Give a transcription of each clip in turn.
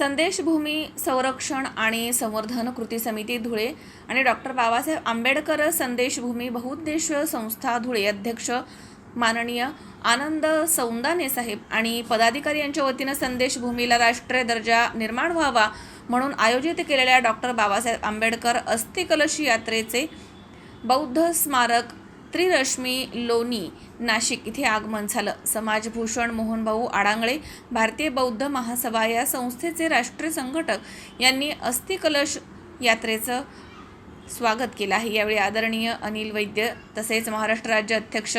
संदेशभूमी संरक्षण आणि संवर्धन कृती समिती धुळे आणि डॉक्टर बाबासाहेब आंबेडकर संदेशभूमी बहुउद्देशीय संस्था धुळे अध्यक्ष माननीय आनंद सौंदाने साहेब आणि पदाधिकारी यांच्या वतीनं संदेशभूमीला राष्ट्रीय दर्जा निर्माण व्हावा म्हणून आयोजित केलेल्या डॉक्टर बाबासाहेब आंबेडकर अस्थिकलशी यात्रेचे बौद्ध स्मारक त्रिरश्मी लोणी नाशिक. इथे आगमन झालं. समाजभूषण मोहनभाऊ आडांगळे भारतीय बौद्ध महासभा या संस्थेचे राष्ट्रीय संघटक यांनी अस्थिकलश यात्रेचं स्वागत केलं आहे. यावेळी आदरणीय अनिल वैद्य तसेच महाराष्ट्र राज्य अध्यक्ष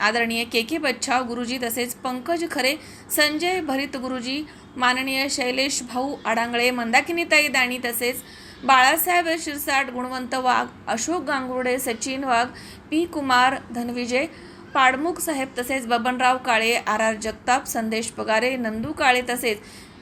आदरणीय के के बच्छाव गुरुजी तसेच पंकज खरे संजय भरित गुरुजी माननीय शैलेश भाऊ आडांगळे मंदाकिनीताई दाणी तसेच बाळासाहेब शिरसाट गुणवंत वाघ अशोक गांगुर्डे सचिन वाघ पी कुमार धनविजय पाडमुख साहेब तसेच बबनराव काळे आर आर जगताप संदेश पगारे नंदू काळे तसेच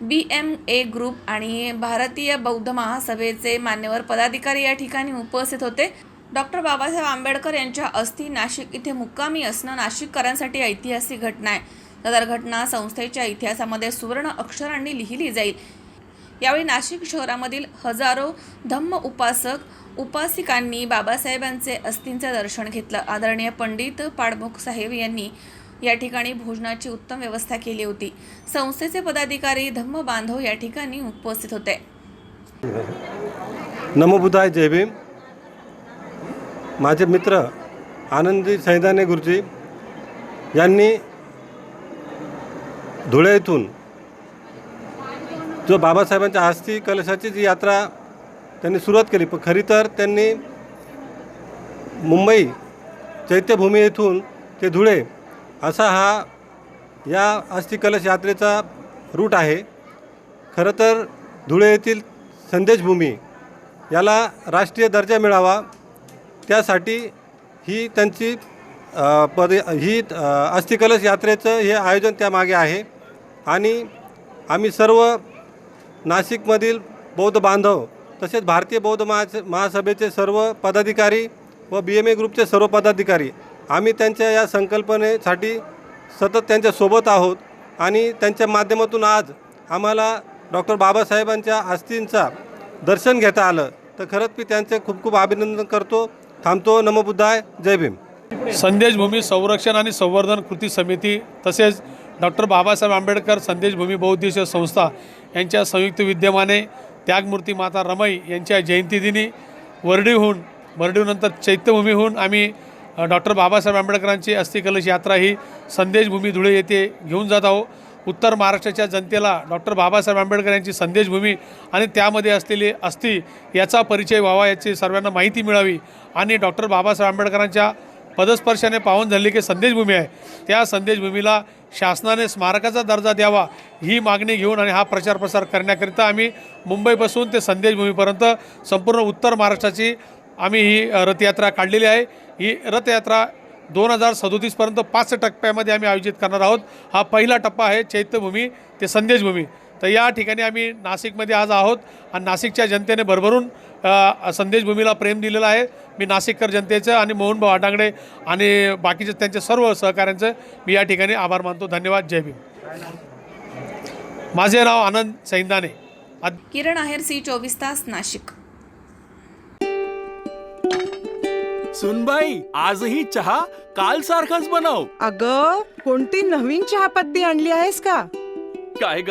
बी एम ए ग्रुप आणि भारतीय बौद्ध महासभेचे मान्यवर पदाधिकारी या ठिकाणी उपस्थित होते. डॉक्टर बाबासाहेब आंबेडकर यांच्या अस्थि नाशिक इथे मुक्कामी असणं नाशिककरांसाठी ऐतिहासिक घटना आहे. सदर घटना संस्थेच्या इतिहासामध्ये सुवर्ण अक्षरांनी लिहिली जाईल. यावेळी नाशिक शहरामधील हजारो धम्म उपासक उपासिकांनी बाबासाहेबांचे अस्थींचे दर्शन घेतलं. आदरणीय पंडित पाडमुख साहेब यांनी या ठिकाणी भोजनाची उत्तम व्यवस्था केली होती. संस्थेचे पदाधिकारी धम्म बांधव या ठिकाणी उपस्थित होते. नमो जय भीम. माझे मित्र आनंदी सैदाने गुरुजी यांनी धुळे येथून जो बाबासाहेबांच्या हस्ती कलशाची जी यात्रा त्यांनी सुरुवात केली पण खरी तर त्यांनी मुंबई चैत्यभूमी येथून ते धुळे असा हा या अस्थि कलश यात्रेचा रूट आहे. खरं तर धुळे येथील संदेशभूमी याला राष्ट्रीय दर्जा मिळावा त्यासाठी ही त्यांची पद ही अस्थिकलश यात्रेचं हे आयोजन त्यामागे आहे. आणि आम्ही सर्व नाशिकमधील बौद्ध बांधव तसेच भारतीय बौद्ध महा महासभेचे सर्व पदाधिकारी व बी एम ए ग्रुपचे सर्व पदाधिकारी आम्ही त्यांच्या या संकल्पनेसाठी सतत त्यांच्यासोबत आहोत आणि त्यांच्या माध्यमातून आज आम्हाला डॉक्टर बाबासाहेबांच्या अस्थींचा दर्शन घेता आलं. तर खरंच मी त्यांचे खूप खूप अभिनंदन करतो. थांबतो. नमबुद्धाय जय भीम. संदेशभूमी संरक्षण आणि संवर्धन कृती समिती तसेच डॉक्टर बाबासाहेब आंबेडकर संदेशभूमी बहुउद्देशीय संस्था यांच्या संयुक्त विद्यमाने त्यागमूर्ती माता रमाई यांच्या जयंतीदिनी वर्डीहून वर्डीहूनंतर चैत्यभूमीहून आम्ही डॉक्टर बाबासाहेब आंबेडकरांची अस्थिकलश यात्रा ही संदेशभूमी धुळे येथे घेऊन जात आहोत. उत्तर महाराष्ट्राच्या जनतेला डॉक्टर बाबासाहेब आंबेडकर यांची संदेशभूमी आणि त्यामध्ये असलेली अस्थि याचा परिचय व्हावा याची सर्वांना माहिती मिळावी आणि डॉक्टर बाबासाहेब आंबेडकरांच्या पदस्पर्शाने पावन झालेली की संदेशभूमी आहे. त्या संदेशभूमीला शासनाने स्मारकाचा दर्जा द्यावा ही मागणी घेऊन आणि हा प्रचार प्रसार करण्याकरिता आम्ही मुंबईपासून ते संदेशभूमीपर्यंत संपूर्ण उत्तर महाराष्ट्राची आम्ही ही रथयात्रा काढलेली आहे. ही रथयात्रा दोन हजार सदोतीसपर्यंत पाच टप्प्यामध्ये आम्ही आयोजित करणार आहोत. हा पहिला टप्पा आहे चैत्यभूमी ते संदेशभूमी. तर या ठिकाणी आम्ही नाशिकमध्ये आज आहोत आणि नाशिकच्या जनतेने भरभरून संदेशभूमीला प्रेम दिलेलं आहे. मी नाशिककर जनतेचं आणि मोहनभाऊ आडांगडे आणि बाकीचे त्यांच्या सर्व सहकाऱ्यांचं मी या ठिकाणी आभार मानतो. धन्यवाद. जय भीम. माझे नाव आनंद सैंदाने. किरण आहेर सी चोवीस तास नाशिक. सुनबाई आजही चहा काल सारखाच बनव. अग कोणती नवीन चहापत्ती आणली आहेस का? काय ग?